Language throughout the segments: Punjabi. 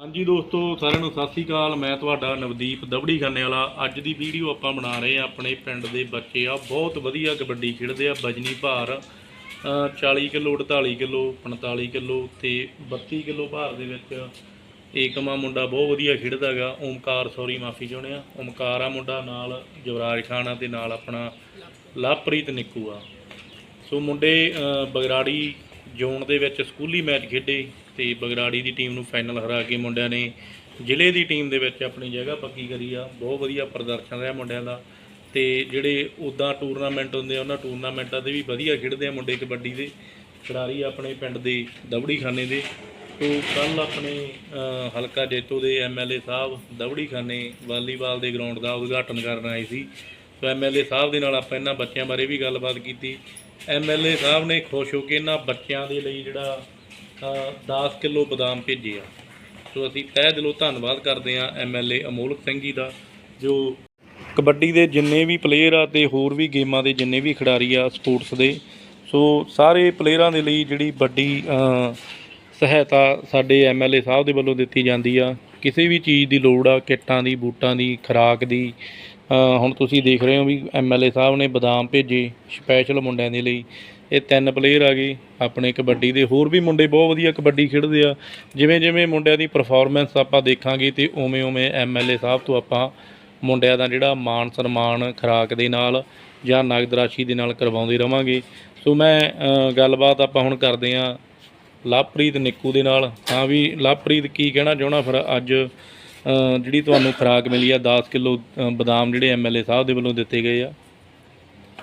ਹਾਂਜੀ ਦੋਸਤੋ ਸਾਰਿਆਂ ਨੂੰ ਸਤਿ ਸ੍ਰੀ ਅਕਾਲ। ਮੈਂ ਤੁਹਾਡਾ ਨਵਦੀਪ ਦਬੜੀ ਖਾਨੇ ਵਾਲਾ ਅੱਜ ਦੀ ਵੀਡੀਓ ਆਪਾਂ ਬਣਾ ਰਹੇ ਆ ਆਪਣੇ ਪਿੰਡ ਦੇ ਬੱਚੇ ਆ। ਬਹੁਤ ਵਧੀਆ ਕਬੱਡੀ ਖੇਡਦੇ ਆ ਵਜਨੀ ਭਾਰ ਅ, 40 ਕਿਲੋ 48 ਕਿਲੋ 45 ਕਿਲੋ ਤੇ 32 ਕਿਲੋ ਭਾਰ ਦੇ ਵਿੱਚ ਏਕਮਾ ਮੁੰਡਾ ਬਹੁਤ ਵਧੀਆ ਖੇਡਦਾ ਗਾ ਓਮਕਾਰ ਸੌਰੀ ਮਾਫੀ ਚਾਹੁੰਦੇ ਆ। ਓਮਕਾਰ ਆ ਮੁੰਡਾ ਨਾਲ ਜਵਰਾਜ ਖਾਨ ਆ ਤੇ ਨਾਲ ਆਪਣਾ ਲਵਪ੍ਰੀਤ ਨਿੱਕੂ ਆ। ਸੋ ਮੁੰਡੇ ਬਗਰਾੜੀ ਜ਼ੋਨ ਦੇ ਵਿੱਚ ਸਕੂਲੀ ਮੈਚ ਖੇਡੇ। ਤੇ ਬਗਰਾੜੀ ਦੀ ਟੀਮ ਨੂੰ ਫਾਈਨਲ ਹਰਾ ਕੇ ਮੁੰਡਿਆਂ ਨੇ ਜ਼ਿਲ੍ਹੇ ਦੀ ਟੀਮ ਦੇ ਵਿੱਚ ਆਪਣੀ ਜਗ੍ਹਾ ਪੱਕੀ ਕਰੀ ਆ। ਬਹੁਤ ਵਧੀਆ ਪ੍ਰਦਰਸ਼ਨ ਰਿਹਾ ਮੁੰਡਿਆਂ ਦਾ। ਤੇ ਜਿਹੜੇ ਉਦਾਂ ਟੂਰਨਾਮੈਂਟ ਹੁੰਦੇ ਆ, ਉਹਨਾਂ ਟੂਰਨਾਮੈਂਟਾਂ ਤੇ ਵੀ ਵਧੀਆ ਖੇਡਦੇ ਆ ਮੁੰਡੇ ਕਬੱਡੀ ਦੇ। ਖਿਡਾਰੀ ਆਪਣੇ ਪਿੰਡ ਦੇ ਦਬੜੀ ਖਾਨੇ ਦੇ। ਤੋਂ ਕੱਲ ਆਪਣੇ ਹਲਕਾ ਜੇਤੋ ਦੇ ਐਮਐਲਏ ਸਾਹਿਬ ਦਬੜੀ ਖਾਨੇ ਵਾਲੀਬਾਲ ਦੇ ਗਰਾਊਂਡ ਦਾ ਉਦਘਾਟਨ ਕਰਨ ਆਏ ਸੀ। ਸੋ ਐਮਐਲਏ ਸਾਹਿਬ ਦੇ ਨਾਲ ਆਪਾਂ ਇਹਨਾਂ ਬੱਚਿਆਂ ਬਾਰੇ ਵੀ ਗੱਲਬਾਤ ਕੀਤੀ। ਐਮਐਲਏ ਸਾਹਿਬ ਨੇ ਖੁਸ਼ ਹੋ ਕੇ ਇਹਨਾਂ ਬੱਚਿਆਂ ਦੇ ਲਈ ਜਿਹੜਾ 10 ਕਿਲੋ ਬਦਾਮ ਭੇਜੇ ਆ। ਸੋ ਅਸੀਂ ਤਹਿ ਦਿਲੋਂ ਧੰਨਵਾਦ ਕਰਦੇ ਹਾਂ ਐਮਐਲਏ ਅਮੋਲਕ ਸਿੰਘ ਜੀ ਦਾ, ਜੋ ਕਬੱਡੀ ਦੇ ਜਿੰਨੇ ਵੀ ਪਲੇਅਰ ਆ ਤੇ ਹੋਰ ਵੀ ਗੇਮਾਂ ਦੇ ਜਿੰਨੇ ਵੀ ਖਿਡਾਰੀ ਆ ਸਪੋਰਟਸ ਦੇ, ਸੋ ਸਾਰੇ ਪਲੇਅਰਾਂ ਦੇ ਲਈ ਜਿਹੜੀ ਵੱਡੀ ਸਹਾਇਤਾ ਸਾਡੇ ਐਮਐਲਏ ਸਾਹਿਬ ਦੇ ਵੱਲੋਂ ਦਿੱਤੀ ਜਾਂਦੀ ਆ। ਕਿਸੇ ਵੀ ਚੀਜ਼ ਦੀ ਲੋੜ ਆ, ਕਿੱਟਾਂ ਦੀ, ਬੂਟਾਂ ਦੀ, ਖੁਰਾਕ ਦੀ ਹੁਣ ਤੁਸੀਂ ਦੇਖ ਰਹੇ ਹੋ ਵੀ ਐਮਐਲਏ ਸਾਹਿਬ ਨੇ ਬਦਾਮ ਭੇਜੇ ਸਪੈਸ਼ਲ ਮੁੰਡਿਆਂ ਦੇ ਲਈ। ਇਹ ਤਿੰਨ ਪਲੇਅਰ ਆ ਗਏ। ਆਪਣੇ ਕਬੱਡੀ ਦੇ ਹੋਰ ਵੀ ਮੁੰਡੇ ਬਹੁਤ ਵਧੀਆ ਕਬੱਡੀ ਖੇਡਦੇ ਆ। ਜਿਵੇਂ ਜਿਵੇਂ ਮੁੰਡਿਆਂ ਦੀ ਪਰਫਾਰਮੈਂਸ ਆਪਾਂ ਦੇਖਾਂਗੇ ਤੇ ਉਵੇਂ ਉਵੇਂ ਐਮਐਲਏ ਸਾਹਿਬ ਤੋਂ ਆਪਾਂ ਮੁੰਡਿਆਂ ਦਾ ਜਿਹੜਾ ਮਾਣ ਸਨਮਾਨ ਖੁਰਾਕ ਦੇ ਨਾਲ ਜਾਂ ਨਗਦ ਰਾਸ਼ੀ ਦੇ ਨਾਲ ਕਰਵਾਉਂਦੇ ਰਵਾਂਗੇ। ਸੋ ਮੈਂ ਗੱਲਬਾਤ ਆਪਾਂ ਹੁਣ ਕਰਦੇ ਆ ਲਵਪ੍ਰੀਤ ਨਿੱਕੂ ਦੇ ਨਾਲ। ਹਾਂ ਵੀ ਲਵਪ੍ਰੀਤ ਕੀ ਕਹਿਣਾ ਚਾਹਣਾ ਫਿਰ ਅੱਜ? ਜਿਹੜੀ ਤੁਹਾਨੂੰ ਖੁਰਾਕ ਮਿਲੀ ਆ 10 ਕਿਲੋ ਬਦਾਮ ਜਿਹੜੇ ਐਮਐਲਏ ਸਾਹਿਬ ਦੇ ਵੱਲੋਂ ਦਿੱਤੇ ਗਏ ਆ।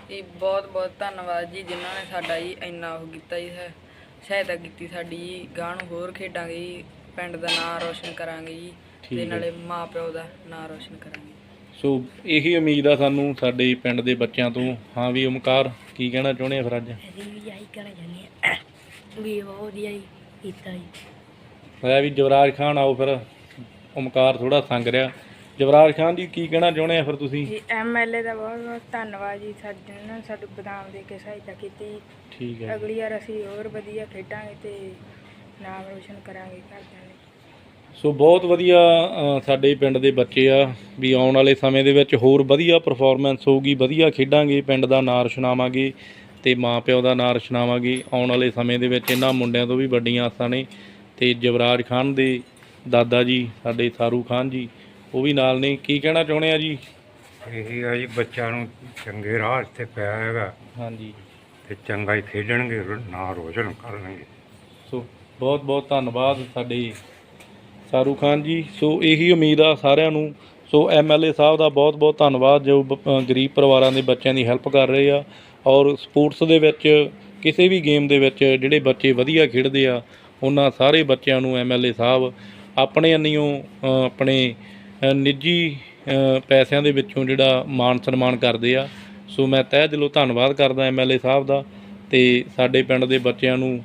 ਜੀ ਬਹੁਤ ਬਹੁਤ ਧੰਨਵਾਦ ਜੀ ਜਿਨ੍ਹਾਂ ਨੇ ਸਾਡਾ ਜੀ ਇੰਨਾ ਉਹ ਕੀਤਾ ਜੀ ਹੈ ਸਹਾਇਤਾ ਕੀਤੀ ਸਾਡੀ ਜੀ। ਗਾਂ ਨੂੰ ਹੋਰ ਖੇਡਾਂਗੇ ਜੀ ਪਿੰਡ ਦਾ ਨਾਂ ਰੋਸ਼ਨ ਕਰਾਂਗੇ ਜੀ ਠੀਕ ਤੇ ਹੈ। ਨਾਲੇ ਮਾਂ ਪਿਓ ਦਾ ਨਾਂ ਰੋਸ਼ਨ ਕਰਾਂਗੇ। ਸੋ ਇਹੀ ਉਮੀਦ ਆ ਸਾਨੂੰ ਸਾਡੇ ਪਿੰਡ ਦੇ ਬੱਚਿਆਂ ਤੋਂ। ਹਾਂ ਵੀ ਓਮਕਾਰ ਕੀ ਕਹਿਣਾ ਚਾਹੁੰਦੇ ਆ ਫਿਰ ਅੱਜ? ਅਸੀਂ ਵੀ ਆਹੀ ਕਹਿਣਾ ਚਾਹੁੰਦੇ ਹਾਂ ਵੀ ਬਹੁਤ ਵਧੀਆ ਹੀ ਕੀਤਾ ਜੀ। ਹੋਇਆ ਵੀ ਜਵਰਾਜ ਖਾਨ ਆਓ ਫਿਰ। ਓਮਕਾਰ ਥੋੜਾ ਸੰਗ ਰਿਹਾ। ਜਵਰਾਜ ਖਾਨ ਜੀ ਕੀ ਕਹਿਣਾ ਚਾਹੁੰਦੇ ਆ ਫਿਰ ਤੁਸੀਂ? ਜੀ ਐਮਐਲਏ ਦਾ ਬਹੁਤ ਬਹੁਤ ਧੰਨਵਾਦ ਜੀ ਸਾਡੇ ਨਾਲ ਸਾਨੂੰ ਬਦਾਮ ਦੇ ਕੇ ਸਹਾਇਤਾ ਕੀਤੀ। ਠੀਕ ਹੈ। ਅਗਲੀ ਵਾਰ ਅਸੀਂ ਹੋਰ ਵਧੀਆ ਖੇਡਾਂਗੇ ਤੇ ਨਾਮ ਰੋਸ਼ਨ ਕਰਾਂਗੇ ਘਰਦਿਆਂ ਦੇ। ਸੋ ਬਹੁਤ ਵਧੀਆ ਅ, ਸਾਡੇ ਪਿੰਡ ਦੇ ਬੱਚੇ ਆ ਵੀ ਆਉਣ ਵਾਲੇ ਸਮੇਂ ਦੇ ਵਿੱਚ ਹੋਰ ਵਧੀਆ ਪਰਫਾਰਮੈਂਸ ਹੋਊਗੀ ਵਧੀਆ ਖੇਡਾਂਗੇ ਪਿੰਡ ਦਾ ਨਾਂ ਰਛਨਾਵਾਂਗੇ ਤੇ ਮਾਂ ਪਿਓ ਦਾ ਨਾਂ ਰਛਨਾਵਾਂਗੇ ਆਉਣ ਵਾਲੇ ਸਮੇਂ ਦੇ ਵਿੱਚ ਇਹਨਾਂ ਮੁੰਡਿਆਂ ਤੋਂ ਵੀ ਵੱਡੀਆਂ ਆਸਾਂ ਨੇ ਤੇ ਜਵਰਾਜ ਖਾਨ ਦੇ ਦਾਦਾ ਜੀ ਸਾਡੇ ਸਾਰੂ ਖਾਨ ਜੀ ਉਹ ਵੀ ਨਾਲ ਨੇ। ਕੀ ਕਹਿਣਾ ਚਾਹੁੰਦੇ ਆ ਜੀ? ਇਹ ਆ ਜੀ ਬੱਚਿਆਂ ਨੂੰ ਚੰਗੇ ਰਾਹ ਤੇ ਪਿਆ ਹੈਗਾ। ਹਾਂਜੀ। ਤੇ ਚੰਗਾ ਹੀ ਖੇਡਣਗੇ ਨਾਂ ਰੋਸ਼ਨ ਕਰਨਗੇ। ਸੋ ਬਹੁਤ ਬਹੁਤ ਧੰਨਵਾਦ ਸਾਡੇ ਸਾਰੂ ਖਾਨ ਜੀ। ਸੋ ਇਹੀ ਉਮੀਦ ਆ ਸਾਰਿਆਂ ਨੂੰ। ਸੋ ਐਮਐਲਏ ਸਾਹਿਬ ਦਾ ਬਹੁਤ ਬਹੁਤ ਧੰਨਵਾਦ ਜੋ ਗਰੀਬ ਪਰਿਵਾਰਾਂ ਦੇ ਬੱਚਿਆਂ ਦੀ ਹੈਲਪ ਕਰ ਰਹੇ ਆ। ਔਰ ਸਪੋਰਟਸ ਦੇ ਵਿੱਚ ਕਿਸੇ ਵੀ ਗੇਮ ਦੇ ਵਿੱਚ ਜਿਹੜੇ ਬੱਚੇ ਵਧੀਆ ਖੇਡਦੇ ਆ ਉਹਨਾਂ ਸਾਰੇ ਬੱਚਿਆਂ ਨੂੰ ਐਮਐਲਏ ਸਾਹਿਬ ਆਪਣੇ ਅੰਨੀਓ ਆਪਣੇ ਨਿੱਜੀ ਪੈਸਿਆਂ ਦੇ ਵਿੱਚੋਂ ਜਿਹੜਾ ਮਾਣ ਸਨਮਾਨ ਕਰਦੇ ਆ। ਸੋ ਮੈਂ ਤਹਿ ਦਿਲੋਂ ਧੰਨਵਾਦ ਕਰਦਾ ਐਮਐਲਏ ਸਾਹਿਬ ਦਾ ਤੇ ਸਾਡੇ ਪਿੰਡ ਦੇ ਬੱਚਿਆਂ ਨੂੰ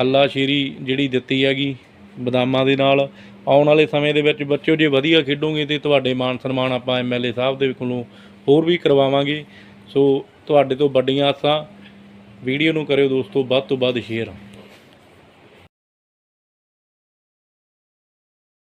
ਹੱਲਾਸ਼ੇਰੀ ਜਿਹੜੀ ਦਿੱਤੀ ਹੈਗੀ ਬਦਾਮਾਂ ਦੇ ਨਾਲ। ਆਉਣ ਵਾਲੇ ਸਮੇਂ ਦੇ ਵਿੱਚ ਬੱਚਿਓ, ਜੇ ਵਧੀਆ ਖੇਡੋਗੇ ਤੇ ਤੁਹਾਡੇ ਮਾਣ ਸਨਮਾਨ ਆਪਾਂ ਐਮਐਲਏ ਸਾਹਿਬ ਦੇ ਕੋਲੋਂ ਹੋਰ ਵੀ ਕਰਵਾਵਾਂਗੇ। ਸੋ ਤੁਹਾਡੇ ਤੋਂ ਵੱਡੀਆਂ ਆਸਾਂ। ਵੀਡੀਓ ਨੂੰ ਕਰਿਓ ਦੋਸਤੋ, ਵੱਧ ਤੋਂ ਵੱਧ ਸ਼ੇਅਰ।